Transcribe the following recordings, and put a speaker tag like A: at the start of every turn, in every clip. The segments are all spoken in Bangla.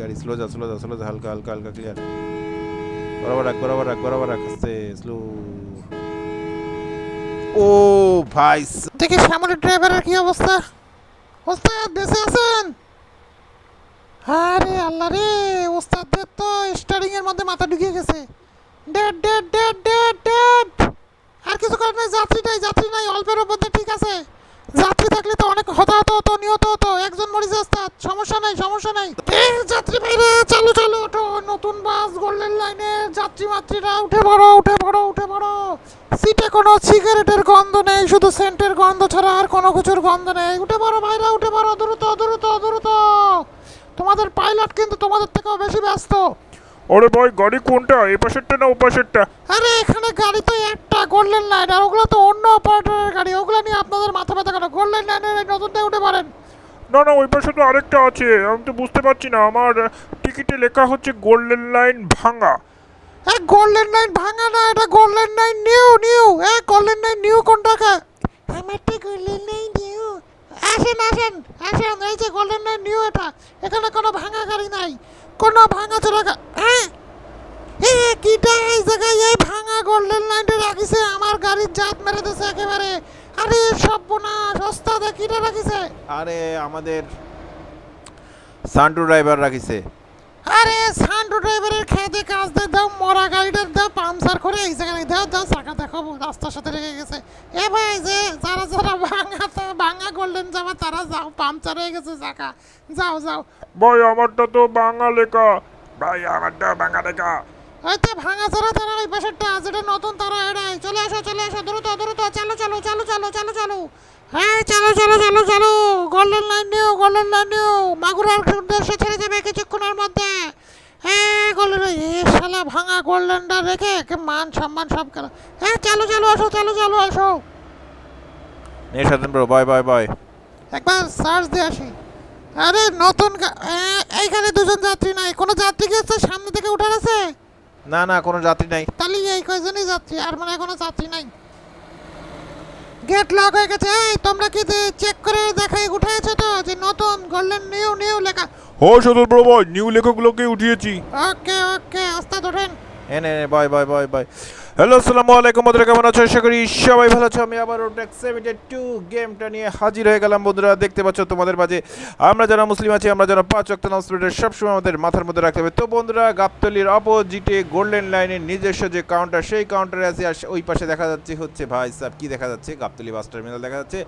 A: গাড়ি স্লো যা স্লো যা স্লো যা হালকা হালকা হালকা ক্লিয়ার বরাবর রাখ বরাবর রাখ বরাবর রাখ আস্তে স্লো ও ভাই
B: দেখি শ্যামলের ড্রাইভারের কি অবস্থা। ওস্তাদ, বেঁচে আছেন? আরে আল্লাহ রে ওস্তাদদের তো স্টারিং এর মধ্যে মাথা ঢুকিয়ে গেছে। Dead dead dead dead dead আর কিছু করার নেই, যাত্রী নাই যাত্রী নাই, অল্পের মধ্যে ঠিক আছে। যাত্রী থাকলে তো অনেক হতাহত হতো, নিহত হতো। একজন মরিছে ওস্তাদ সমস্যা নাই সমস্যা নাই। যাত্রী ভাইরা চালু চালু, ওঠো। নতুন বাস, গোল্ডেন লাইনে, যাত্রী মাত্রীরা, উঠে পড়ো উঠে পড়ো উঠে পড়ো। সিটে কোনো সিগারেটের গন্ধ নেই, শুধু সেন্টের গন্ধ ছাড়া আর কোনো কিছুর গন্ধ নেই। উঠে পড়ো ভাইরা, উঠে পড়ো, দ্রুত দ্রুত দ্রুত। তোমাদের পাইলট কিন্তু তোমাদের থেকেও বেশি ব্যস্ত।
C: আরে ভাই গাড়ি কোনটা? এ পাশেরটা না ও পাশেরটা?
B: আরে এখানে গাড়ি তো একটা গোল্ডেন লাইন আর ওগুলো তো অন্য অপারেটরের গাড়ি। ওগুলো নিয়ে আপনাদের মাথা ব্যথা কেন? গোল্ডেন লাইনের এই নতুনটা উঠে পারেন
C: না না ওই পাশে তো আরেকটা আছে। আমি তো বুঝতে পারছি না। আমার টিকিটে লেখা হচ্ছে গোল্ডেন লাইন ভাঙা।
B: এ গোল্ডেন লাইন ভাঙা না এটা গোল্ডেন লাইন নিউ নিউ। এ গোল্ডেন লাইন নিউ কোনটাকে আমারটা গোল্ডেন লাইন নিউ। আসেন আসেন আসেন। এই যে গোল্ডেন লাইন নিউ এটা। এখানে কোনো ভাঙা গাড়ি নাই। কোনো ভাঙা চোরা গা- হ্যাঁ? এ কিটা এই জায়গায় এই ভাঙা গোল্ডেন লাইনটা রাখিছে? আমার গাড়ির জাত মেরে দিছে একেবারে। আরে সব বোনা সস্তা কিটা রাখিছে?
A: আরে, আমাদের সান্টু ড্রাইভার রাখিছে।
B: আরে সান্ডু ড্রাইভারের খেতে কাজ দিয়ে দাও মরা গাড়িটার দাও পামচার করে এই জায়গায় দাও দাও চাকা দেখো রাস্তার সাথে রেখে গেছে। এ ভাই যে যারা যারা ভাঙা ভাঙা গোল্ডেন যাবে তারা যাও পামচার হয়ে গেছে চাকা। যাও যাও।
C: ভাই আমারটা তো ভাঙা লেখা। ভাই আমারটা ভাঙা লেখা।
B: ওই তো ভাঙা ছাড়া তারা ওই পাশেরটা যেটা নতুন তারা এড়াই। চলে আসো চলে আসো দ্রুত দ্রুত চালো চালো চালো চালো চালো চালো। হ্যাঁ চালো চালো চালো চালো। গোল্ডেন লাইন নিও গোল্ডেন লাইন নিও। মাগুরার উদ্দেশ্যে ছেড়ে যাবে কিছুক্ষণের মধ্যে। হ্যাঁ গোল্ডেন এ শালা ভাঙা গোল্ডেনটা রেখে মান সম্মান সব গেল হ্যাঁ চালো চালো আসো চালো চালো আসো।
A: নে সাধন ব্রো বয় বয় বয়
B: একবার সার্চ দিয়ে আসি। আরে নতুন এইখানে দুজন যাত্রী নাই। কোনো যাত্রী কি হচ্ছে সামনে থেকে উঠার আছে?
A: না না কোনো যাত্রী নাই।
B: তাহলে এই কয়জনই যাত্রী? আর মানে কোনো যাত্রী নাই। গেট লক হয়ে গেছে। এই তোমরা কি চেক করে দেখাই উঠাইছো তো যে নতুন গোল্ডেন নিউ নিউ লেখা?
C: ও সদর প্রভু নিউ লেখকগুলোকে উঠিয়েছি।
B: ওকে ওকে আস্তা ধরেন।
A: এনে এনে বয় বয় বয় বয় হ্যালো আসসালামু আলাইকুম বন্ধুরা, কেমন আছো? আশা করি সবাই ভালো আছো। আমি আবার সেভেন্টি টু গেমটা নিয়ে হাজির হয়ে গেলাম, বন্ধুরা। দেখতে পাচ্ছ তোমাদের মাঝে, আমরা যারা মুসলিম আছি, আমরা যারা পাঁচ অক্ট নামাজের সবসময় আমাদের মাথার মধ্যে রাখতে হবে। তো বন্ধুরা, গাবতলির অপোজিটে গোল্ডেন লাইনের নিজস্ব যে কাউন্টার সেই কাউন্টারে আছে, আর ওই পাশে দেখা যাচ্ছে হচ্ছে ভাই সাহেব, কি দেখা যাচ্ছে? গাবতলি বাস টার্মিনাল দেখা যাচ্ছে।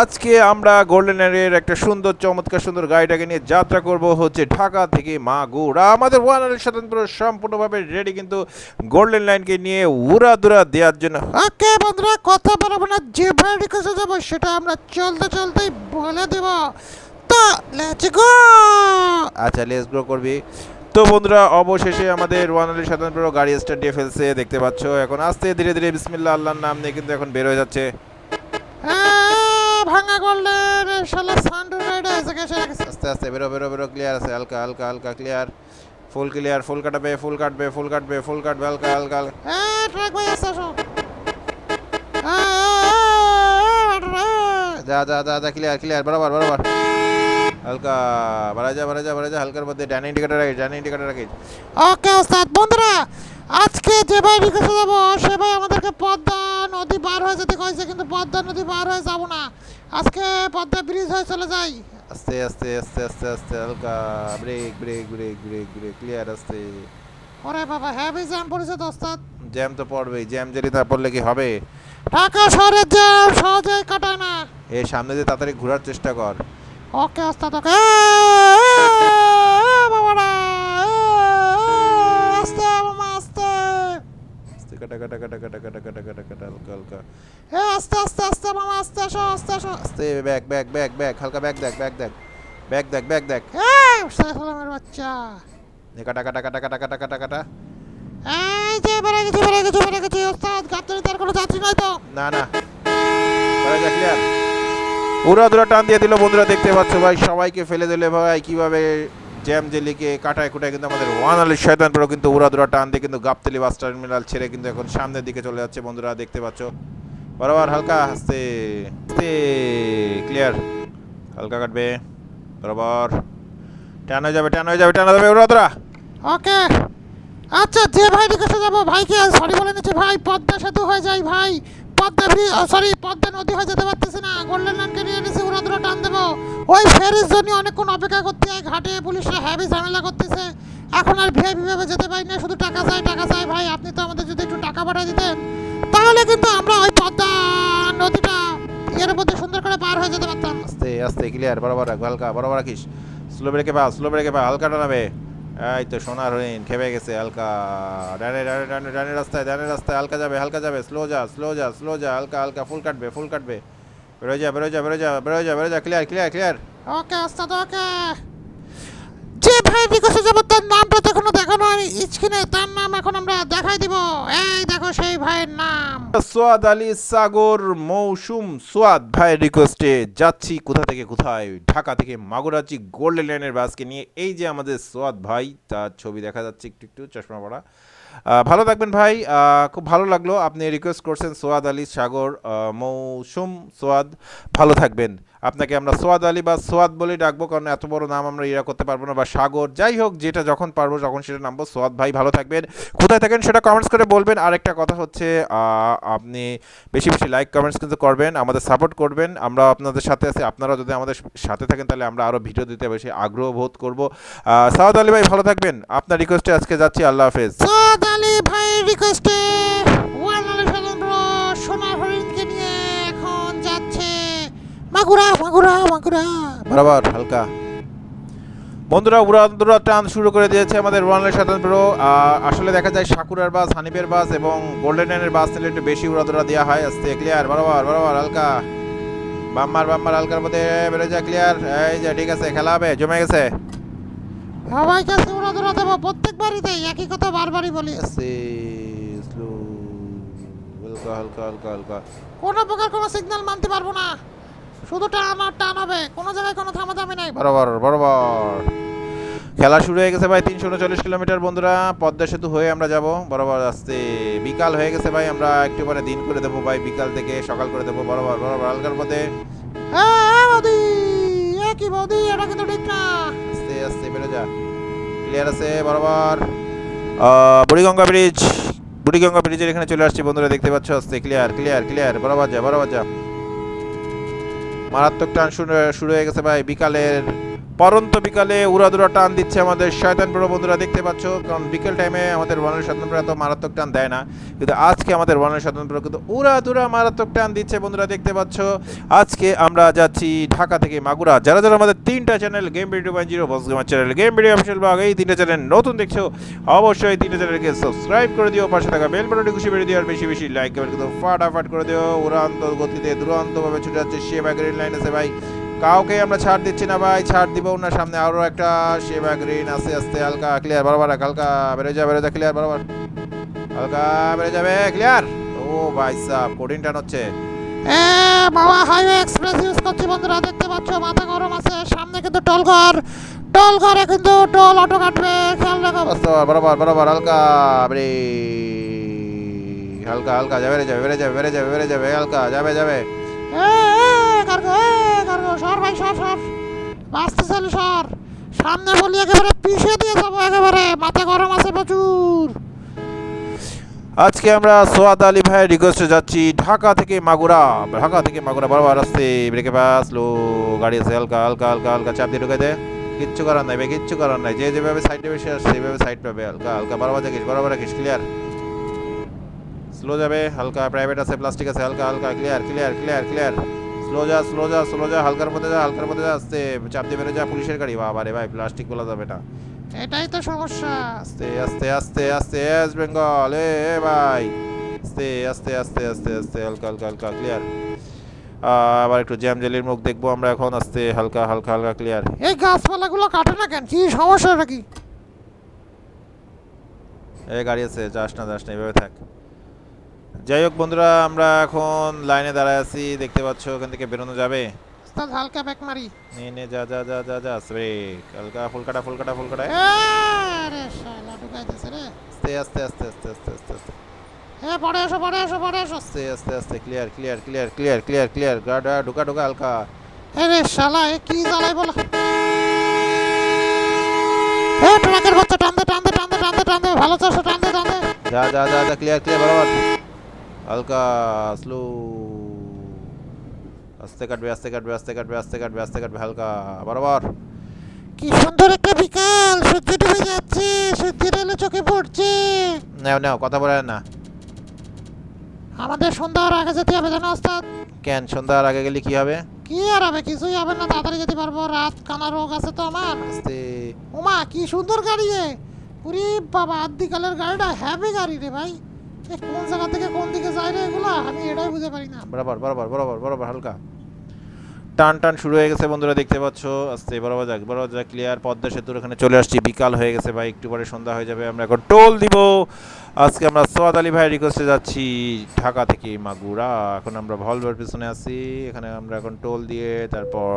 A: আজকে আমরা গোল্ডেন লাইনের একটা সুন্দর, চমৎকার, সুন্দর গাড়িটাকে নিয়ে যাত্রা করব হচ্ছে ঢাকা থেকে মাগুরা। আমাদের ওয়ান আলী স্বতন্ত্র সম্পূর্ণভাবে রেডি কিন্তু গোল্ডেন লাইনকে নিয়ে উড়া দুরা দেওয়ার জন্য।
B: ওকে বন্ধুরা কথা বলব না যে ভাড়ি কাছে যাব সেটা আমরা চলতে চলতেই বলে দেব। তো লেটস গো
A: আচ্ছা লেস গ্রো করবি। তো বন্ধুরা অবশেষে আমাদের ওয়ান আলী স্বতন্ত্র গাড়ি স্টার্ট দিয়ে ফেলছে দেখতে পাচ্ছ। এখন আস্তে ধীরে ধীরে বিসমিল্লা আল্লাহর নাম নিয়ে কিন্তু এখন বের হয়ে যাচ্ছে।
B: ভাঙা গোল্ডেন শালা সান্ডু রাইডার
A: আস্তে আস্তে বেরো বেরো বেরো ক্লিয়ার আছে হালকা হালকা হালকা ক্লিয়ার ফুল ক্লিয়ার ফুল কাটবে ফুল কাটবে ফুল কাটবে ফুল কাটবে হালকা হালকা যা যা যা যা ক্লিয়ার ক্লিয়ার বরাবর বরাবর। হালকা বাড়া যা বাড়া যা বাড়া যা হালকার মধ্যে ডান ইন্ডিকেটার রাখিস ডান ইন্ডিকেটার রাখিস।
B: ওকে ওস্তাদ বন্ধুরা আজকে যে ভাই রিকোয়েস্ট যাব সে ভাই আমাদেরকে পদ্মা নদী পার হয়ে যেতে কয়েছে কিন্তু পদ্মা নদী পার হয়ে যাব না। আজকে পদ্মা ব্রিজ হয়ে চলে যাই।
A: আস্তে আস্তে আস্তে আস্তে আস্তে হালকা brake brake brake brake brake clear আস্তে।
B: ওরে বাবা হ্যাভি জ্যাম পড়েছে তো ওস্তাদ।
A: জ্যাম তো পড়বেই জ্যাম যদি না পড়লে কি হবে?
B: ঢাকা শহরের জ্যাম সহজে কাটায় না।
A: এ সামনে যে তাড়াতাড়ি ঘোরার চেষ্টা কর।
B: ওকে ওস্তাদ ওকে বাবারা আস্তে মামা আস্তে
A: কাটা কাটা হালকা হালকা
B: এ আস্তে আস্তে আস্তে মামা আস্তে আসো আস্তে আসো
A: আস্তে ব্যাক ব্যাক ব্যাক ব্যাক হালকা ব্যাক দেখ ব্যাক দেখ ব্যাক দেখ ব্যাক দেখ
B: এই সালামের বাচ্চা
A: কাটা
B: এই যে বেড়ে বেড়ে বেড়ে ওস্তাদ গাবতলি তার কোনো যাত্রী নাই তো
A: না না করা যাক ক্লিয়ার উড়া দুরা টান দিয়ে দিল বন্ধুরা দেখতে পাচ্ছ ভাই সবাইকে ফেলে দিলে ভাই কীভাবে জ্যাম জেলিকে কাটায় কুটায় কিন্তু আমাদের ওয়ান আলী শয়তান পরেও কিন্তু উড়া দুরা টান দিয়ে কিন্তু গাবতলি বাস টার্মিনাল ছেড়ে কিন্তু এখন সামনের দিকে চলে যাচ্ছে। বন্ধুরা, দেখতে পাচ্ছ? বরাবর হালকা আস্তে আস্তে ক্লিয়ার হালকা কাটবে। বরাবর। টান হয়ে যাবে, টান হয়ে যাবে, টান হয়ে যাবে উড়াদরা
B: ওকে। আচ্ছা যে ভাই রিকোয়েস্টে যাব, ভাইকে সরি বলে নিচ্ছি। ভাই, পদ্মা সেতু হয়ে যাই, ভাই। পদ্মা সরি পদ্মা নদী হয়ে যেতে পারতেছি না। গোল্ডেন লাইনকে নিয়ে নিয়েছি উড়াদুরা টান দেবো। ওই ফেরির জন্য অনেকক্ষণ অপেক্ষা করতে হয়, ঘাটে পুলিশরা হ্যাভি ঝামেলা করতেছে। এখন আর ভিআইপি ভাবে যেতে পারি না, শুধু টাকা চাই টাকা চাই। ভাই, আপনি তো আমাদের যদি একটু টাকা পাঠিয়ে দিতেন, তাহলে কিন্তু আমরা ওই পদ্মা নদীটা এর মধ্যে সুন্দর করে পার হয়ে যেতে পারতাম।
A: আস্তে আস্তে ক্লিয়ার বরাবর রাখ, হালকা, বরাবর রাখিস। স্লো ব্রেকে পা স্লো ব্রেকে পা, হালকা টানাবে এই তো সোনার হরিণ খেপে গেছে হালকা। ডানে ডানে ডানে ডানে রাস্তায় ডানে রাস্তায়, হালকা যাবে হালকা যাবে স্লো যা স্লো যা স্লো যা, হালকা হালকা ফুল কাটবে ফুল কাটবে। বেরো যা বেরো যা বেরো যা বেরো যা বেরো যা ক্লিয়ার ক্লিয়ার ক্লিয়ার
B: ওকে ওস্তাদ ওকে যে ভাই বিকশে যাব তার নামটা তো এখনও দেখানো হয়নি, স্ক্রিনে তার নাম এখন আমরা দেখাই দিব। এই দেখো সেই ভাইয়ের নাম।
A: সোয়াদ আলী সাগর মৌসুম সোয়াদ, ভাইয়ের রিকোয়েস্টে যাচ্ছি কোথা থেকে কোথায়? ঢাকা থেকে মাগুরাচি গোল্ডেন লাইনের বাসকে নিয়ে। এই যে আমাদের সোয়াদ ভাই, তার ছবি দেখা যাচ্ছে একটু একটু চশমা পড়া ভালো থাকবেন ভাই খুব ভালো লাগল। আপনি রিকোয়েস্ট করছেন সোয়াদ আলী সাগর মৌসুম সোয়াদ, ভালো থাকবেন। আপনাকে আমরা সোয়াদ আলী বা সোয়াদ বলেই ডাকবো, কারণ এত বড় নাম আমরা ইরা করতে পারব না, বা সাগর। যাই হোক, যেটা যখন পারব যখন সেটা নামবো। সোয়াদ ভাই, ভালো থাকবেন। কোথায় থাকেন সেটা কমেন্টস করে বলবেন। আর একটা কথা হচ্ছে আপনি বেশি বেশি লাইক কমেন্টস কিন্তু করবেন, আমাদের সাপোর্ট করবেন। আমরা আপনাদের সাথে আছি। আপনারা যদি আমাদের সাথে থাকেন, তাহলে আমরা আরও ভিডিও দিতে বেশি আগ্রহ বোধ করব। সাউদ আলী ভাই, ভালো থাকবেন। আপনার রিকোয়েস্টে আজকে যাচ্ছি। আল্লাহ হাফেজ।
B: সাদ আলী ভাই রিকোয়েস্টে
A: বরাবর হালকা। বন্ধুরা উড়াদুরা টান শুরু করে দিয়েছে আমাদের ওয়ানলে স্বতন্ত্র আসলে দেখা যায় সাকুরার বাস হানিফের বাস এবং গোল্ডেন বাস নিলে একটু বেশি উড়াদুরা দেওয়া হয়। আস্তে ক্লিয়ার বরাবর বরাবর হালকা। বাম্মার বাম্মার হালকার মধ্যে বেরো যা ক্লিয়ার এই যে ঠিক আছে খেলা হবে জমে গেছে।
B: সবাই কাছে ওরা দেবো প্রত্যেক বাড়িতে একই কথা বারবারই বলি।
A: আস্তে স্লো হালকা হালকা হালকা হালকা।
B: কোনো প্রকার কোনো সিগন্যাল মানতে পারব না। শুধু টান আর টান হবে কোনো জায়গায় কোনো থামাথামি নেই।
A: বরাবর বরাবর। খেলা শুরু হয়ে গেছে ভাই তিনশো উনচল্লিশ কিলোমিটার বন্ধুরা। পদ্মা সেতু হয়ে আমরা যাব। বরাবর আসতে বিকাল হয়ে গেছে ভাই। আমরা একটু পরে দিন করে দেবো ভাই। বিকাল থেকে সকাল করে দেবো। বরাবর বরাবর। হালকার পথে।
B: কি বৌদি? এটা কিন্তু ঠিক না।
A: আস্তে আস্তে বেরো যা। ক্লিয়ার আছে? বরাবর। বুড়িগঙ্গা ব্রিজ। বুড়িগঙ্গা ব্রিজের এখানে চলে আসছি। বন্ধুরা দেখতে পাচ্ছ? আস্তে ক্লিয়ার ক্লিয়ার ক্লিয়ার বরাবর যা বরাবর যা। মারাত্মক টান শুরু হয়ে গেছে ভাই। বিকালের পরন্ত বিকালে উড়াদুরা টান দিচ্ছে আমাদের শয়তান বড় বন্ধুরা দেখতে পাচ্ছ, কারণ বিকেল টাইমে আমাদের ওয়ানের স্বতন্ত্র এত মারাত্মক টান দেয় না। কিন্তু আজকে আমাদের ওয়ানের স্বতন্ত্র কিন্তু উড়াদুরা মারাত্মক টান দিচ্ছে বন্ধুরা দেখতে পাচ্ছ। আজকে আমরা যাচ্ছি ঢাকা থেকে মাগুরা। যারা যারা আমাদের তিনটা channel game video point zero boss gamer channel game video official blog এই তিনটা চ্যানেল নতুন দেখছ, অবশ্যই তিনটা চ্যানেলকে সাবস্ক্রাইব করে দিও, পাশে থাকা বেল বাটনটি খুশি বেড়ে দিও, আর বেশি বেশি লাইক কমেন্ট কিন্তু ফাটাফাট করে দিও। উড়ান্ত গতিতে, দুরন্তভাবে ছুটে যাচ্ছে সে ভাই গ্রিন লাইন আছে ভাই। কাউকে আমরা ছাড় দিচ্ছি না ভাই ছাড় দিব না। সামনে আরও একটা সেবা গ্রিন আস্তে আস্তে হালকা ক্লিয়ার বরাবর হালকা বেড়ে যা বেড়ে যা ক্লিয়ার বরাবর। হালকা বেড়ে যাবে ক্লিয়ার ও ভাই সাহ কঠিন টান হচ্ছে।
B: এ বাবা হাইওয়ে এক্সপ্রেস ইউজ করছি বন্ধুরা দেখতে পাচ্ছ মাথা গরম আছে সামনে কিন্তু টোল ঘর। টোল ঘরে কিন্তু টল অটো কাটবে খেয়াল রাখো।
A: বরাবর বরাবর হালকা বেড়ে। হালকা হালকা যাবে রে যাবে বেড়ে যাবে বেড়ে যাবে বেড়ে যাবে হালকা যাবে যাবে।
B: কার্গো, এ কার্গো, সর ভাই, সর সর। বাঁচতে চালু সর। সামনে বলি একেবারে পিছিয়ে দিয়ে যাব একেবারে। মাথা গরম আছে প্রচুর।
A: আজকে আমরা সোয়াদ আলী ভাইয়ের রিকোয়েস্টে যাচ্ছি ঢাকা থেকে মাগুরা। ঢাকা থেকে মাগুরা বরাবর আসতে ব্রেকে পাস, লো, গাড়ি আছে, হালকা হালকা হালকা হালকা চাপ দিয়ে ঢুকে দে। কিচ্ছু করার নাই ভাই, কিচ্ছু করার নাই। যে যেভাবে সাইডে বেশি আসছে সেভাবে সাইড পাবে। হালকা হালকা, বরাবর রাখিস বরাবর রাখিস ক্লিয়ার স্লো যাবে, হালকা প্রাইভেট আছে প্লাস্টিক আছে, হালকা হালকা clear clear clear clear slow যা স্লো যা স্লো যা হালকার মধ্যে যা হালকার মধ্যে যা আসতে চাপ দিয়ে বেরো যা পুলিশের গাড়ি। বাবা রে ভাই প্লাস্টিক বলা যাবে না।
B: এটাই তো সমস্যা।
A: আস্তে আস্তে আস্তে আস্তে এস বেঙ্গল এ এ ভাই। আস্তে আস্তে আস্তে আস্তে আস্তে হালকা হালকা হালকা ক্লিয়ার আবার একটু জ্যাম জেলির মুখ দেখব আমরা এখন। আস্তে হালকা হালকা হালকা ক্লিয়ার
B: এই গাছপালাগুলো কাটে না কেন? কি সমস্যা নাকি?
A: এই গাড়ি আছে যাস না যাস না এভাবে থাক। যাই হোক বন্ধুরা আমরা এখন লাইনে দাঁড়ায় আছি। দেখতে পাচ্ছ ওখান থেকে বেরোনো যাবে।
B: ওস্তাদ হালকা ব্যাক মারি।
A: নে নে যা যা যা যা যা ব্রেক হালকা ফুলকাটা ফুলকাটা ফুলকাটা।
B: এ রে শালা ঢুকাইতেছে রে।
A: আস্তে আস্তে আস্তে আস্তে আস্তে আস্তে আস্তে।
B: এ পড়ে এসো পড়ে এসো পড়ে এসো।
A: আস্তে আস্তে আস্তে clear clear clear clear clear clear গাড়া ঢুকা ঢুকা হালকা।
B: এ রে শালা এ কি জ্বালাই বলো। এ ট্রাকের বাচ্চা টানতে টানতে টানতে টানতে টানতে ভালো চাষে টানতে টানতে।
A: যা যা যা যা ক্লিয়ার ক্লিয়ার বরাবর। হালকা স্লো আস্তে কাটবে আস্তে কাটবে আস্তে কাটবে আস্তে কাটবে আস্তে কাটবে হালকা। বরাবর
B: কি সুন্দর একটা বিকাল! সূর্য ডুবে যাচ্ছে সূর্যের আলো চোখে পড়ছে।
A: নাও নাও কথা বলে না।
B: আমাদের সন্ধ্যার আগে যেতে হবে জানো ওস্তাদ?
A: কেন সন্ধ্যার আগে গেলে কি হবে?
B: কি আর হবে? কিছুই হবে না তাড়াতাড়ি যেতে পারব। রাত কানা রোগ আছে তো আমার।
A: আস্তে।
B: ওমা কি সুন্দর গাড়ি এ পুরি বাবা আদিকালের গাড়িটা হ্যাভি গাড়ি রে ভাই। কোন জায়গা থেকে কোন দিকে যায় রে এগুলা আমি এটাই বুঝতে পারি না।
A: বরাবর বরাবর বরাবর বরাবর হালকা। টান টান শুরু হয়ে গেছে বন্ধুরা দেখতে পাচ্ছ। আস্তে বরাবর যাক বরাবর যাক ক্লিয়ার পদ্মা সেতুর ওখানে চলে আসছি। বিকাল হয়ে গেছে ভাই একটু পরে সন্ধ্যা হয়ে যাবে আমরা এখন টোল দিব। আজকে আমরা সোয়াদ আলী ভাইয়ের রিকোয়েস্টে যাচ্ছি ঢাকা থেকে মাগুরা। এখন আমরা ভলভোর পিছনে আছি এখানে আমরা এখন টোল দিয়ে তারপর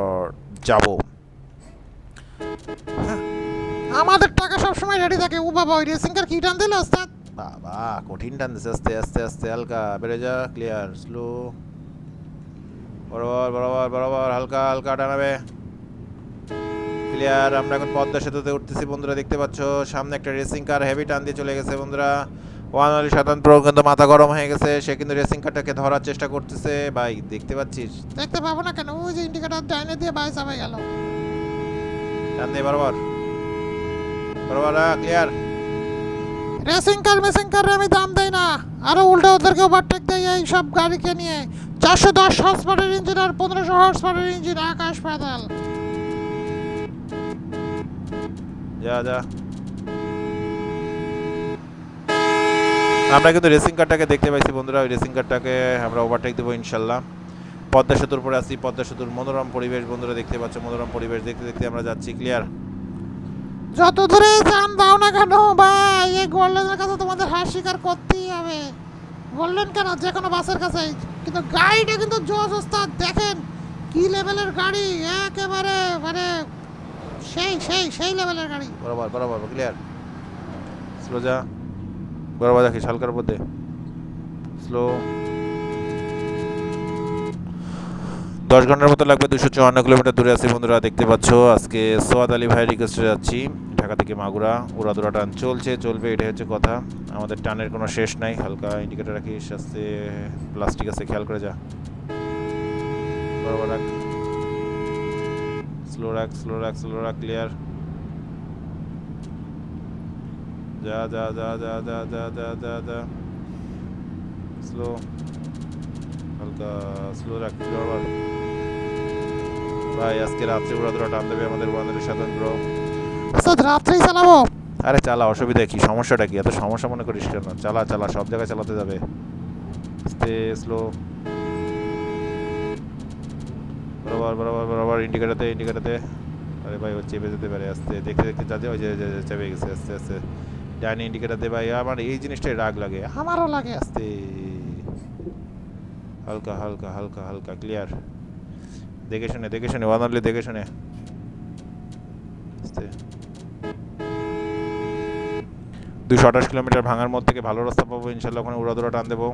A: যাব।
B: আমাদের টাকা সব সময় রেডি থাকে। ও বাবা ওই রেসিং কার কি টান দিল ওস্তাদ?
A: বাবা কঠিন টান দিছে আস্তে আস্তে আস্তে হালকা। বেড়ে যা ক্লিয়ার স্লো বরাবর বরাবর বরাবর হালকা হালকা টানাবে। ক্লিয়ার আমরা এখন পদ্মা সেতুতে উঠতেছি বন্ধুরা দেখতে পাচ্ছ। সামনে একটা রেসিং কার হেভি টান দিয়ে চলে গেছে বন্ধুরা। ওয়ান আলী সাধারণ প্রো কিন্তু মাথা গরম হয়ে গেছে। সে কিন্তু রেসিং কারটাকে ধরার চেষ্টা করতেছে। ভাই দেখতে পাচ্ছিস?
B: দেখতে পাবো না কেন? ওই যে ইন্ডিকেটর ডাইনে দিয়ে বাইরে চাপে গেল।
A: টান দিয়ে বরাবর। বরাবর ক্লিয়ার
B: রেসিং কার মেসিং কার আমি দাম দেই না। আরও উল্টো ওদেরকে ওভারটেক দেয় এই সব গাড়িকে নিয়ে। চারশো দশ হর্স পাওয়ারের ইঞ্জিন আর পনেরোশো হর্স পাওয়ারের ইঞ্জিন আকাশ পাতাল।
A: যা যা। আমরা কিন্তু রেসিং কারটাকে দেখতে পাইছি বন্ধুরা। ওই রেসিং কারটাকে আমরা ওভারটেক দেবো ইনশাল্লাহ। পদ্মা সেতুর পরে আসি পদ্মা সেতুর মনোরম পরিবেশ বন্ধুরা দেখতে পাচ্ছ, মনোরম পরিবেশ। দেখতে দেখতে আমরা যাচ্ছি ক্লিয়ার
B: যত দূরে যান দাও না কেন, ভাই? এই গোল্ডেনের কাছে তোমাদের হার স্বীকার করতেই হবে। বললেন কেন? যে কোনো বাসের কাছে কিন্তু গাড়িটা কিন্তু জোস ওস্তাদ, দেখেন কি লেভেলের গাড়ি, একেবারে মানে সেই সেই সেই লেভেলের গাড়ি।
A: বরাবর বরাবর ক্লিয়ার স্লো যা। বরাবর দেখি হালকার মধ্যে স্লো দশ ঘণ্টার মতো লাগবে দুশো চুয়ান্ন কিলোমিটার দূরে আছি বন্ধুরা, দেখতে পাচ্ছ। আজকে সোয়াদ আলী ভাই রিকোয়েস্টে যাচ্ছি, ঢাকা থেকে মাগুরা। উড়াদুরা টান চলছে, চলবে, এটাই হচ্ছে কথা। আমাদের টানের কোনো শেষ নাই, হালকা ইন্ডিকেটার রাখিস, আস্তে প্লাস্টিক আছে, খেয়াল করে যা। রাখ। স্লো রাখ স্লো রাখ স্লো রাখ ক্লিয়ার যা যা যা যা যা যা যা যা স্লো হালকা স্লো রাখ বরাবর ভাই আজকে রাত্রে ওরা ধরা টান দেবে আমাদের বান্ধবের সাধারণ ব্রো
B: ওস্তাদ রাত্রেই চালাবো?
A: আরে চালা অসুবিধা কি? সমস্যাটা কি? এত সমস্যা মনে করিস কেন? চালা চালা সব জায়গায় চালাতে যাবে। আস্তে স্লো বরাবর বরাবর বরাবর ইন্ডিকেটারতে ইন্ডিকেটারতে আরে ভাই ও চেপে যেতে পারে আস্তে। দেখতে দেখতে যাতে ওই যে চেপে গেছে আস্তে আস্তে। ডাইনি ইন্ডিকেটার দে ভাই আমার এই জিনিসটাই রাগ লাগে।
B: আমারও লাগে
A: আস্তে। হালকা হালকা হালকা হালকা ক্লিয়ার দেখে শুনে দেখে শুনে ওয়ানলি দেখে শুনে। দুশো আঠাশ কিলোমিটার ভাঙার মধ্যে থেকে ভালো রাস্তা পাবো ইনশাল্লাহ ওখানে উড়াদুড়া টান দেবো।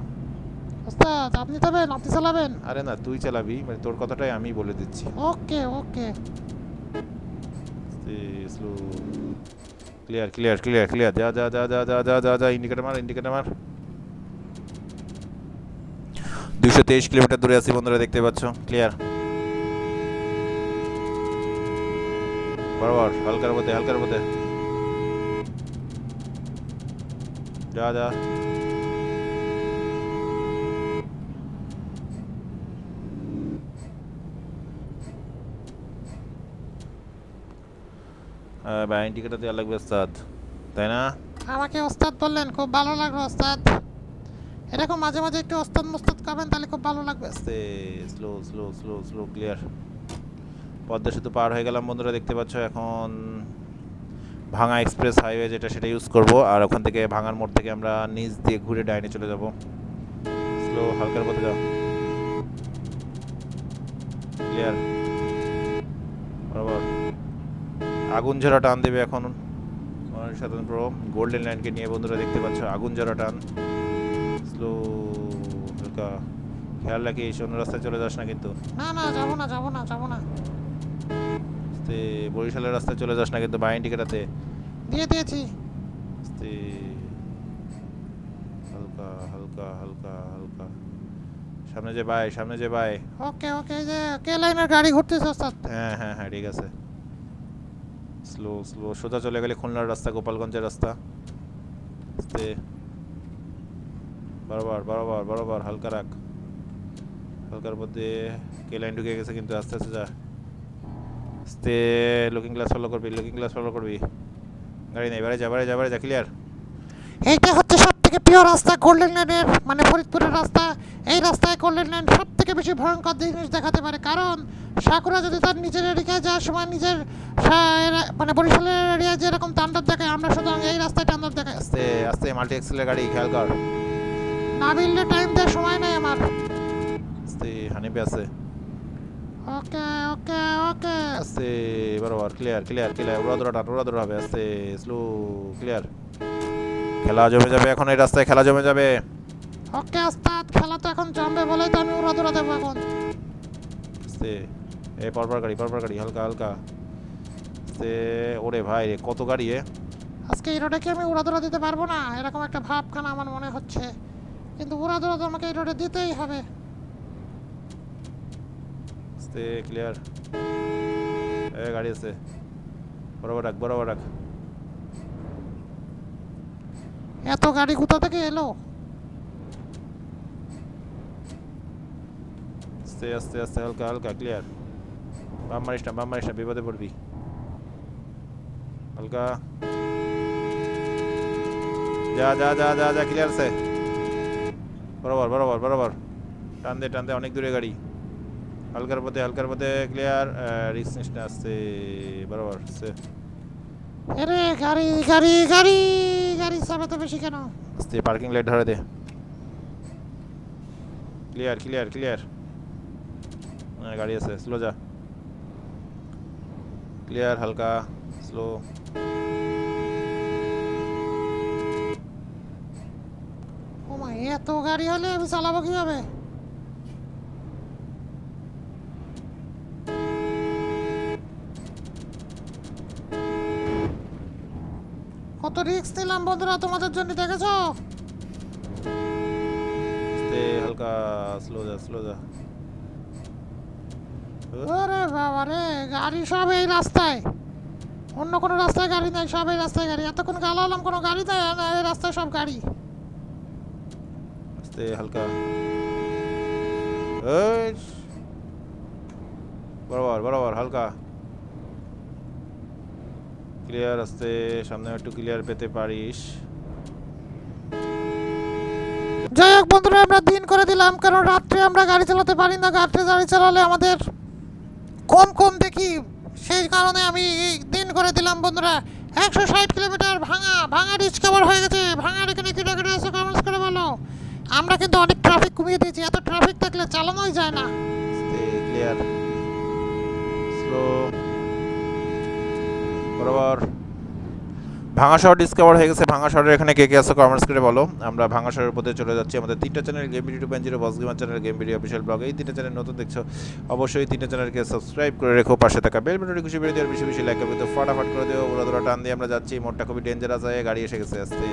B: আপনি যাবেন আপনি চালাবেন।
A: আরে না তুই চালাবি মানে তোর কথাটাই আমি বলে দিচ্ছি।
B: Okay okay.
A: Slow clear clear clear clear যা যা যা যা যা যা যা ইন্ডিকেটার মার ইন্ডিকেটার মার। দুশো তেইশ কিলোমিটার দূরে আছি বন্ধুরা, দেখতে পাচ্ছ? ক্লিয়ার বরাবর, হালকার মধ্যে হালকার মধ্যে। যা যা। ব্যাংক টিকিটটা দেওয়া লাগবে, ওস্তাদ। তাই না?
B: আমাকে ওস্তাদ বললেন, খুব ভালো লাগল, ওস্তাদ। এরকম মাঝে মাঝে একটু ওস্তাদ মোস্তাদ করবেন তাহলে খুব ভালো লাগবে।
A: আস্তে slow slow slow slow clear Padma সেতু পার হয়ে গেলাম বন্ধুরা, দেখতে পাচ্ছ এখন ভাঙা এক্সপ্রেস হাইওয়ে যেটা, সেটা ইউজ করব। আর ওখান থেকে ভাঙার মোড় থেকে আমরা নিচ দিয়ে ঘুরে ডাইনে চলে যাব। স্লো হালকার পথে যাও। ক্লিয়ার বরাবর। আগুন ঝরা টান দেবে এখন। সাধারণ প্রো গোল্ডেন লাইনকে নিয়ে বন্ধুরা দেখতে পাচ্ছ আগুন ঝরা টান। স্লো হালকা খেয়াল রাখিস অন্য রাস্তায় চলে যাস না কিন্তু।
B: না না যাব না যাব না যাব না।
A: আস্তে বরিশালের রাস্তায় চলে যাস না কিন্তু বাইন টিকেটাতে
B: দিয়ে দিয়েছি।
A: আস্তে হালকা হালকা হালকা হালকা। সামনে যে ভাই সামনে যে ভাই
B: ওকে ওকে যে কে লাইনের গাড়ি ঘুরতেছে ওস্তাদ?
A: হ্যাঁ হ্যাঁ হ্যাঁ ঠিক আছে। স্লো স্লো সোজা চলে গেলে খুলনার রাস্তা গোপালগঞ্জের রাস্তা। আস্তে বরাবর বরাবর বরাবর হালকা রাখ। হালকার মধ্যে কে লাইন ঢুকে গেছে কিন্তু আস্তে আস্তে যা। আস্তে লুকিং গ্লাস ফলো করবি লুকিং গ্লাস ফলো করবি। গাড়ি নেই বাড়ি যা বাড়ি যা বাড়ি যা ক্লিয়ার
B: এইটা হচ্ছে সব থেকে প্রিয় রাস্তা গোল্ডেন লাইনের মানে ফরিদপুরের রাস্তা। এই রাস্তায় গোল্ডেন লাইন সব থেকে বেশি ভয়ঙ্কর জিনিস দেখাতে পারে। কারণ সাকুরা যদি তার নিজের এরিয়ায় যাওয়ার সময় নিজের মানে বরিশালের এরিয়ায় যেরকম তাণ্ডব দেখায় আমরা শুধু এই রাস্তায় তাণ্ডব দেখাই
A: আস্তে আস্তে মাল্টি এক্সেলের গাড়ি খেয়াল কর।
B: নাবিলে টাইম দেওয়ার সময় নেই আমার।
A: আস্তে হানিপে আছে।
B: ওকে ওকে ওকে।
A: আস্তে বরাবর ক্লিয়ার ক্লিয়ার ক্লিয়ার উড়া দৌড়া টান উড়া দৌড়া হবে আস্তে স্লো ক্লিয়ার খেলা জমে যাবে এখন এই রাস্তায় খেলা জমে যাবে।
B: ওকে ওস্তাদ খেলা তো এখন জমবে বলেই তো আমি উড়া দৌড়া দেবো এখন।
A: আস্তে এই পরপর গাড়ি পরপর গাড়ি হালকা হালকা। আস্তে ওরে ভাই রে কত গাড়ি এ?
B: আজকে এই রোডে কি আমি উড়া দৌড়া দিতে পারব না? এরকম একটা ভাবখানা আমার মনে হচ্ছে। কিন্তু ওরা দৌড়া তো আমাকে এই রোডে দিতেই হবে।
A: আস্তে ক্লিয়ার এ গাড়ি আছে। বরাবর রাখ বরাবর রাখ।
B: এত গাড়ি কোথা থেকে এলো?
A: আস্তে আস্তে আস্তে হালকা হালকা ক্লিয়ার বাম মারিস না বাম মারিস না বিপদে পড়বি। হালকা। যা যা যা যা যা ক্লিয়ার আছে। বরাবর বরাবর বরাবর। টান দে টান দে অনেক দূরে গাড়ি। হালকার পথে হালকার পথে ক্লিয়ার রিক্স নিস না আসছে। বরাবর
B: আরে গাড়ি গাড়ি গাড়ি গাড়ি চাপে তো বেশি কেন?
A: আস্তে পার্কিং লাইট ধরে দে। ক্লিয়ার ক্লিয়ার ক্লিয়ার গাড়ি আছে স্লো যা। ক্লিয়ার হালকা স্লো
B: ও মা এত গাড়ি হলে আমি চালাবো কীভাবে? কত রিস্ক নিলাম বন্ধুরা তোমাদের জন্য দেখেছ?
A: হালকা স্লো যা স্লো যা।
B: ওরে বাবা রে গাড়ি সব এই রাস্তায়। অন্য কোনো রাস্তায় গাড়ি নাই সব এই রাস্তায় গাড়ি। এতক্ষণ গালালাম কোনো গাড়ি নাই এই রাস্তায় সব গাড়ি।
A: আস্তে, হালকা। বরাবর বরাবর, হালকা। ক্লিয়ার আস্তে সামনে একটু ক্লিয়ার পেতে পারিস।
B: যাই হোক বন্ধুরা, আমরা দিন করে দিলাম, কারণ রাত্রে আমরা গাড়ি চালাতে পারি না। রাত্রে গাড়ি চালালে আমাদের কম কম দেখি। সেই কারণে আমি দিন করে দিলাম, বন্ধুরা। একশো ষাট কিলোমিটার ভাঙা ভাঙা ডিসকভার হয়ে গেছে। ভাঙার এখানে কি টাকা আছে কমেন্টস করে বলো। আমরা কিন্তু অনেক ট্রাফিক কমিয়ে দিয়েছি, এত ট্রাফিক থাকলে চালানোই যায় না।
A: ক্লিয়ার স্লো বরাবর। ভাঙা শহর ডিসকভার হয়ে গেছে। ভাঙা শহরের এখানে কে কে আছে কমেন্টস করে বলো। আমরা ভাঙা শহরের পথে চলে যাচ্ছি। আমাদের তিনটা channel game video two point zero boss gamer channel game video official blog এই তিনটা চ্যানেল নতুন দেখছ, অবশ্যই তিনটা চ্যানেলকে সাবস্ক্রাইব করে রেখো। পাশে থাকা বেল বাটনটি খুশি বেরিয়ে দেওয়ার বেশি বেশি লাইক করবে তো ফটাফট করে দিও। ওরা ধরা টান দিয়ে আমরা যাচ্ছি। মোটটা খুবই ডেঞ্জারাস আছে গাড়ি এসে গেছে। আস্তে।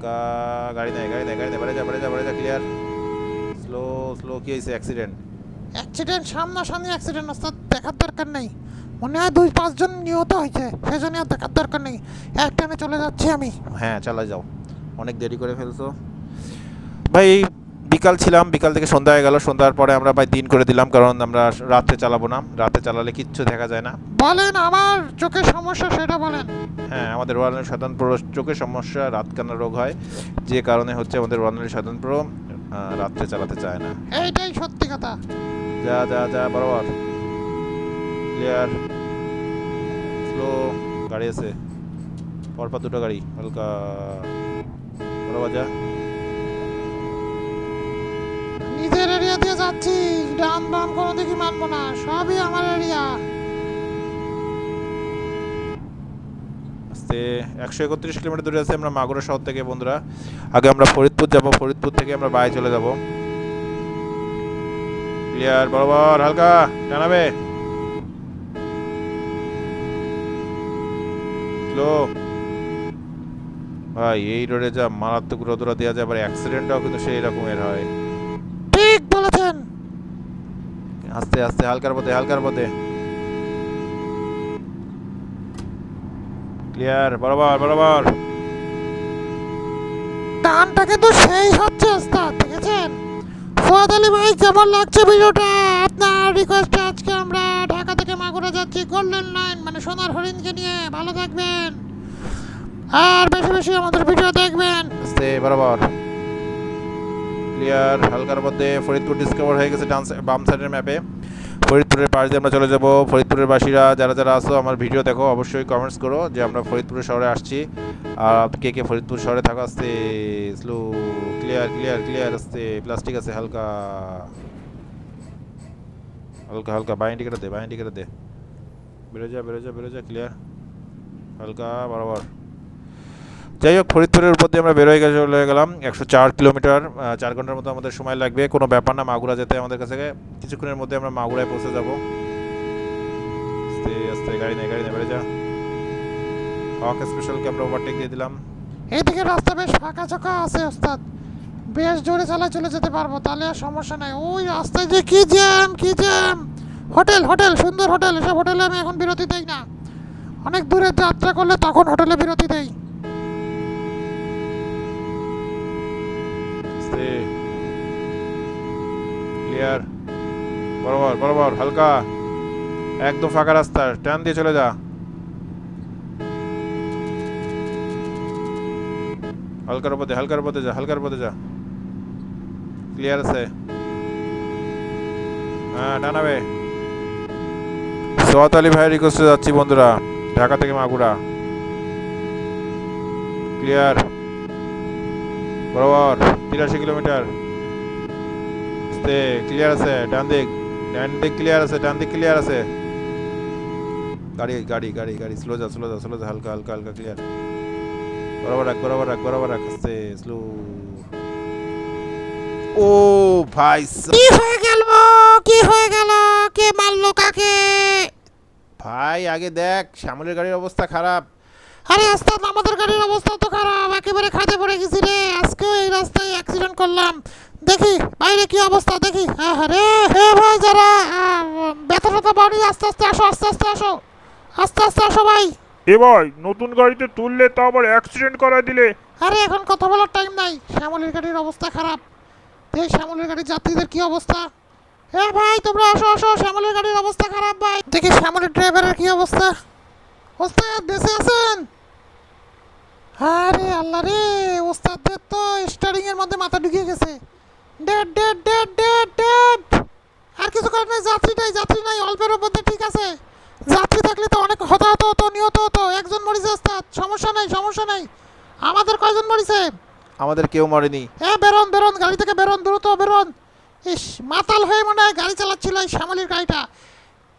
A: হালকা গাড়ি নেই গাড়ি নেই গাড়ি নেই বাড়ি যা বাড়ি যা বাড়ি যা ক্লিয়ার স্লো স্লো কি হয়েছে অ্যাক্সিডেন্ট
B: অ্যাক্সিডেন্ট সামনাসামনি অ্যাক্সিডেন্ট ওস্তাদ দেখার দরকার নেই মনে হয় দুই পাঁচজন নিহত হয়েছে সেজন্য আর দেখার দরকার নেই এক টানে চলে যাচ্ছি আমি
A: হ্যাঁ চালা যাও অনেক দেরি করে ফেলছো ভাই বিকাল ছিলাম বিকাল থেকে সন্ধ্যা হয়ে গেল। সন্ধ্যার পরে আমরা ভাই দিন করে দিলাম কারণ আমরা রাতে চালাবো না। রাতে চালালে কিচ্ছু দেখা যায় না।
B: বলেন আমার চোখের সমস্যা সেটা বলেন।
A: হ্যাঁ আমাদের রোয়ালের সাধারণ পুরো চোখের সমস্যা রাতকানা রোগ হয়। যে কারণে হচ্ছে আমাদের রোয়ালের সাধারণ পুরো রাত্রে চালাতে চায় না।
B: এইটাই সত্যি কথা।
A: যা যা যা বরাবর। ক্লিয়ার স্লো গাড়ি আছে। পরপর দুটো গাড়ি হালকা। বরাবর যা।
B: নিজের এরিয়া দিয়ে যাচ্ছি। ডান বাম কোনো দিকে মানবো না, সবই আমার এরিয়া।
A: একশো একত্রিশ কিলোমিটার দূরে আছে আমরা মাগুরা শহর থেকে, বন্ধুরা। আগে আমরা ফরিদপুর যাব, ফরিদপুর থেকে আমরা বাইরে চলে যাব। ক্লিয়ার বরাবর, হালকা জানাবে ভাই, এই রোডে যা মারাত্মক রোদরা দেওয়া যায়, আবার অ্যাক্সিডেন্টটাও কিন্তু সেই রকমের হয়
B: ঠিক বলেছেন
A: আস্তে আস্তে হালকার পথে হালকার পথে ক্লিয়ার বরাবর বরাবর।
B: টানটা কিন্তু সেই হচ্ছে ওস্তাদ দেখেছেন? ফুয়াদ আলী ভাই কেমন লাগছে ভিডিওটা? আপনার রিকোয়েস্টে আজকে আমরা ঢাকা থেকে মাগুরা যাচ্ছি গোল্ডেন লাইন মানে সোনার হরিণকে নিয়ে। ভালো থাকবেন। আর বেশি বেশি আমাদের ভিডিও দেখবেন।
A: আস্তে বরাবর। ক্লিয়ার হালকার মধ্যে ফরিদপুর ডিসকভার হয়ে গেছে ডান বাম সাইডের ম্যাপে ফরিদপুরের পাশ দিয়ে আমরা চলে যাব। ফরিদপুরের বাসীরা, যারা যারা আসো আমার ভিডিও দেখো, অবশ্যই কমেন্টস করো যে আমরা ফরিদপুর শহরে আসছি। আর কে কে ফরিদপুর শহরে থাকা, আসতে স্লো ক্লিয়ার ক্লিয়ার ক্লিয়ার আসতে প্লাস্টিক আছে, হালকা। হালকা হালকা বাইন টিকেট দে বাইন টিকেট দে। বেরো যা বেরো যা বেরো যা ক্লিয়ার হালকা, বরাবর। যাই হোক, ফরিদপুরের উপর দিয়ে আমরা বেরোয় গেছে, চলে গেলাম। একশো চার কিলোমিটার চার ঘণ্টার মতো আমাদের সময় লাগবে। কোনো ব্যাপার না, মাগুরা যেতে আমাদের কাছে। কিছুক্ষণের মধ্যে আমরা মাগুরায় পৌঁছে যাব। আস্তে আস্তে, গাড়ি নেই গাড়ি যা। হক দিয়ে দিলাম।
B: এইদিকে রাস্তা বেশ ফাঁকা আছে, ওস্তাদ। বেশ জোরে চালায় চলে যেতে পারব, তাহলে আর সমস্যা নাই। ওই রাস্তায় জ্যাম জ্যাম। হোটেল হোটেল, সুন্দর হোটেল। এসব হোটেলে আমি এখন বিরতি না। অনেক দূরে যাত্রা করলে তখন হোটেলে বিরতি দেই।
A: আস্তে ক্লিয়ার বরাবর বরাবর, হালকা। একদম ফাঁকা রাস্তা, টান দিয়ে চলে যা। হালকার পথে হালকার পথে যা, হালকার পথে যা। ক্লিয়ার আছে। হ্যাঁ টানাবে সোয়াত আলী ভাইয়ের রিকোয়েস্টে যাচ্ছি বন্ধুরা, ঢাকা থেকে মাগুরা। ক্লিয়ার বরাবর তিরাশি কিলোমিটার। আস্তে ক্লিয়ার আছে ডান দিক ডান দিক ক্লিয়ার আছে ডান দিক ক্লিয়ার আছে। গাড়ি গাড়ি গাড়ি গাড়ি স্লো যা স্লো যা স্লো যা হালকা হালকা হালকা ক্লিয়ার বরাবর রাখ বরাবর রাখ বরাবর রাখ আস্তে স্লো ও ভাই
B: কি হয়ে গেল? কি হয়ে গেল? কে মারলো কাকে?
A: ভাই আগে দেখ শ্যামলের গাড়ির অবস্থা খারাপ।
B: আরে ওস্তাদ আমাদের গাড়ির অবস্থা তো খারাপ একেবারে খাদে পড়ে গেছি রে। আজকেও এই রাস্তায় অ্যাক্সিডেন্ট করলাম। দেখি বাইরে কি অবস্থা দেখি। হ্যাঁ আরে হে ভাই যারা ব্যথা ট্যাথা বাড়ি আস্তে আস্তে আসো আস্তে আস্তে আসো। আস্তে আস্তে আসো ভাই।
C: এ ভাই নতুন গাড়িতে তুললে তা আবার অ্যাক্সিডেন্ট করা দিলে।
B: আরে এখন কথা বলার টাইম নাই। শ্যামলের গাড়ির অবস্থা খারাপ। এই শ্যামলের গাড়ির যাত্রীদের কি অবস্থা? হে ভাই তোমরা আসো আসো শ্যামলের গাড়ির অবস্থা খারাপ ভাই। দেখি শ্যামলের ড্রাইভারের কি অবস্থা? ওস্তাদ বেঁচে আছেন? আরে আল্লাহ রে ওস্তাদদের তো স্টারিং এর মধ্যে মাথা ঢুকিয়ে গেছে। Dead dead dead dead dead আর কিছু করার নাই যাত্রী নাই যাত্রী নাই অল্পের মধ্যে ঠিক আছে। যাত্রী থাকলে তো অনেক হতাহত হতো নিহত হতো। একজন মরিছে ওস্তাদ সমস্যা নাই সমস্যা নাই। আমাদের কয়জন মরিছে?
A: আমাদের কেউ মরেনি।
B: এ বেরোন বেরোন গাড়ি থেকে বেরোন দ্রুত বেরোন। ইস মাতাল হয়ে মনে হয় গাড়ি চালাচ্ছিল এই শ্যামলির গাড়িটা।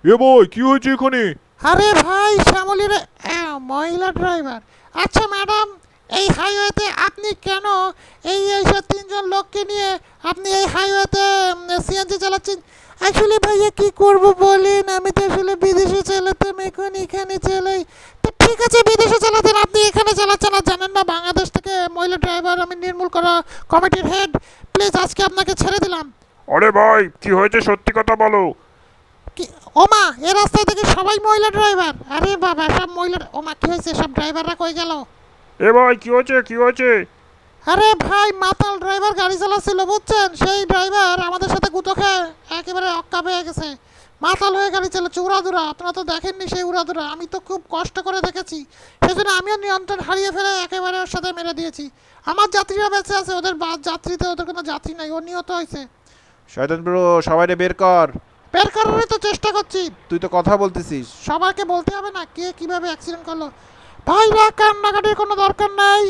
C: এ ভাই কি হয়েছে এখানে?
B: আরে ভাই শ্যামলির এ, মহিলা ড্রাইভার আচ্ছা ম্যাডাম, এই হাইওয়েতে আপনি কেন এই এইসব তিনজন লোককে নিয়ে আপনি এই হাইওয়েতে সিএনজি চালাচ্ছেন? আসলে ভাইয়া কি করব বলেন? আমি তো আসলে বিদেশে চালাতাম, এখন এখানে চালাই। তো ঠিক আছে, বিদেশে চালাতেন, আপনি এখানে চালাচ্ছেন আর জানেন না, বাংলাদেশ থেকে মহিলা ড্রাইভার আমি নির্মূল করা কমিটির হেড। প্লিজ, আজকে আপনাকে ছেড়ে দিলাম।
C: আরে ভাই, কি হয়েছে সত্যি কথা বলো?
B: ওমা এ রাস্তায় দেখি সবাই মহিলা ড্রাইভার আরে বাবা সব মহিলা ওমা কি হয়েছে? সব ড্রাইভাররা কই গেল?
C: এ ভাই কি হয়েছে? কি হয়েছে?
B: আরে ভাই মাতাল ড্রাইভার গাড়ি চালাচ্ছিল বুঝছেন? সেই ড্রাইভার আমাদের সাথে গুতো খেয়ে একেবারে অক্কা পেয়ে গেছে। মাতাল হয়ে গাড়ি চালাচ্ছে উড়াদুরা। আপনারা তো দেখেননি সেই উড়াদুরা। আমি তো খুব কষ্ট করে দেখেছি। সেই জন্য আমিও নিয়ন্ত্রণ হারিয়ে ফেলে একেবারে ওর সাথে মেরে দিয়েছি। আমার যাত্রীরা বেঁচে আছে ওদের বা যাত্রীতে ওদের কোনো যাত্রী নাই ও নিহত হয়েছে।
A: শয়তান ব্রো সবাইরে বের কর।
B: বের করারই তো চেষ্টা করছি।
A: তুই তো কথা বলতেছিস।
B: সবাইকে বলতে হবে না কে কীভাবে অ্যাক্সিডেন্ট করল। ভাইরা কান্নাকাটির কোনো দরকার নাই।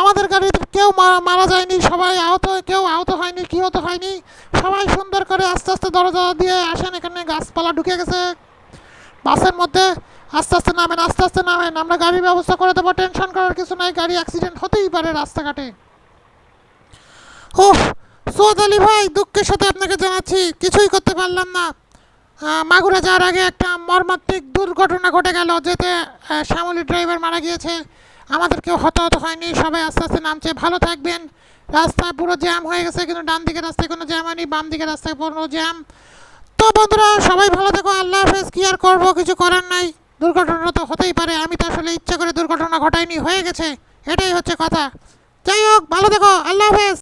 B: আমাদের গাড়িতে কেউ মারা যায়নি সবাই আহত কেউ আহত হয়নি কি হতে হয়নি। সবাই সুন্দর করে আস্তে আস্তে দরজা দিয়ে আসেন এখানে গাছপালা ঢুকে গেছে। বাসের মধ্যে আস্তে আস্তে নামেন আস্তে আস্তে নামেন। আমরা গাড়ির ব্যবস্থা করে দেবো টেনশন করার কিছু নাই গাড়ি অ্যাক্সিডেন্ট হতেই পারে রাস্তাঘাটে। ও সৌদ আলী ভাই দুঃখের সাথে আপনাকে জানাচ্ছি কিছুই করতে পারলাম না। মাগুরা যাওয়ার আগে একটা মর্মান্তিক দুর্ঘটনা ঘটে গেল, যেতে শ্যামলী ড্রাইভার মারা গিয়েছে। আমাদের কেউ হতাহত হয়নি, সবাই আস্তে আস্তে নামছে। ভালো থাকবেন। রাস্তায় পুরো জ্যাম হয়ে গেছে, কিন্তু ডান দিকের রাস্তায় কোনো জ্যাম হয়নি, বাম দিকের রাস্তায় পুরো জ্যাম তো বন্ধুরা, সবাই ভালো থেকো, আল্লাহ হাফেজ। কি আর করব, কিছু করার নাই। দুর্ঘটনা তো হতেই পারে, আমি তো আসলে ইচ্ছা করে দুর্ঘটনা ঘটাইনি, হয়ে গেছে। এটাই হচ্ছে কথা। যাই হোক, ভালো থেকো, আল্লাহ হাফেজ।